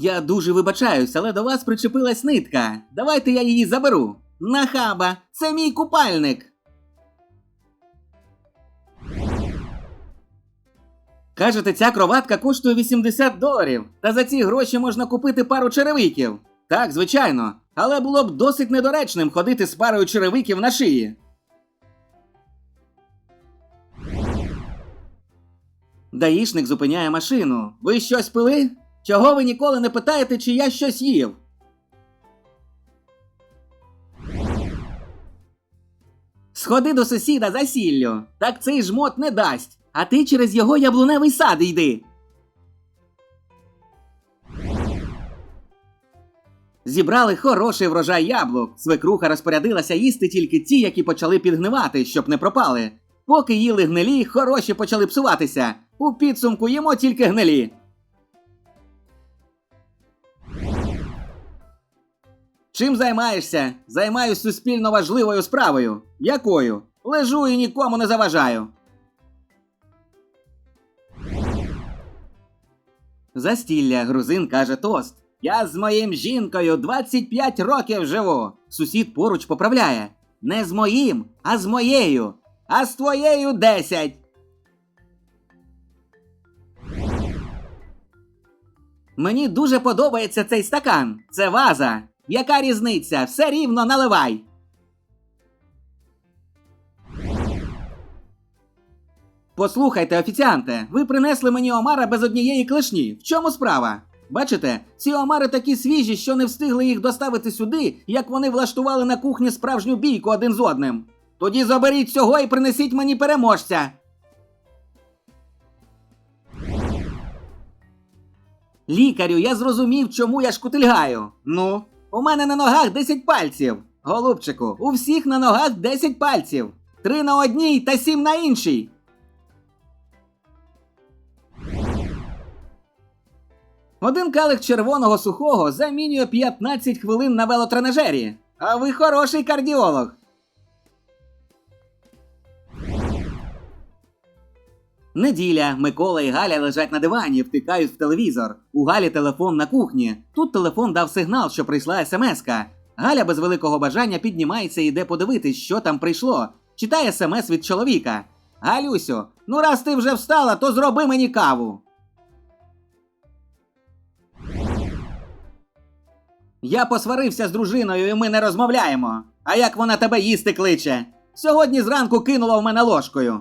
Я дуже вибачаюсь, але до вас причепилась нитка. Давайте я її заберу. Нахаба, це мій купальник. Кажете, ця кроватка коштує 80 доларів, та за ці гроші можна купити пару черевиків. Так, звичайно, але було б досить недоречним ходити з парою черевиків на шиї. Даїшник зупиняє машину. Ви щось пили? Чого ви ніколи не питаєте, чи я щось їв? Сходи до сусіда за сіллю. Так цей жмот не дасть. А ти через його яблуневий сад йди. Зібрали хороший врожай яблук. Свекруха розпорядилася їсти тільки ті, які почали підгнивати, щоб не пропали. Поки їли гнилі, хороші почали псуватися. У підсумку їмо тільки гнилі. Чим займаєшся? Займаюсь суспільно важливою справою. Якою? Лежу і нікому не заважаю. Застілля грузин каже тост. Я з моїм жінкою 25 років живу. Сусід поруч поправляє. Не з моїм, а з моєю. А з твоєю 10. Мені дуже подобається цей стакан. Це ваза. Яка різниця? Все рівно наливай. Послухайте, офіціанте, ви принесли мені омара без однієї клешні. В чому справа? Бачите, ці омари такі свіжі, що не встигли їх доставити сюди, як вони влаштували на кухні справжню бійку один з одним. Тоді заберіть цього і принесіть мені переможця. Лікарю, я зрозумів, чому я шкутильгаю. Ну, у мене на ногах 10 пальців. Голубчику, у всіх на ногах 10 пальців. Три на одній та сім на іншій. Один калих червоного сухого замінює 15 хвилин на велотренажері. А ви хороший кардіолог. Неділя. Микола і Галя лежать на дивані, втикають в телевізор. У Галі телефон на кухні. Тут телефон дав сигнал, що прийшла смска. Галя без великого бажання піднімається і йде подивитись, що там прийшло. Читає смс від чоловіка. Галюсю, ну раз ти вже встала, то зроби мені каву. Я посварився з дружиною, і ми не розмовляємо. А як вона тебе їсти кличе? Сьогодні зранку кинула в мене ложкою.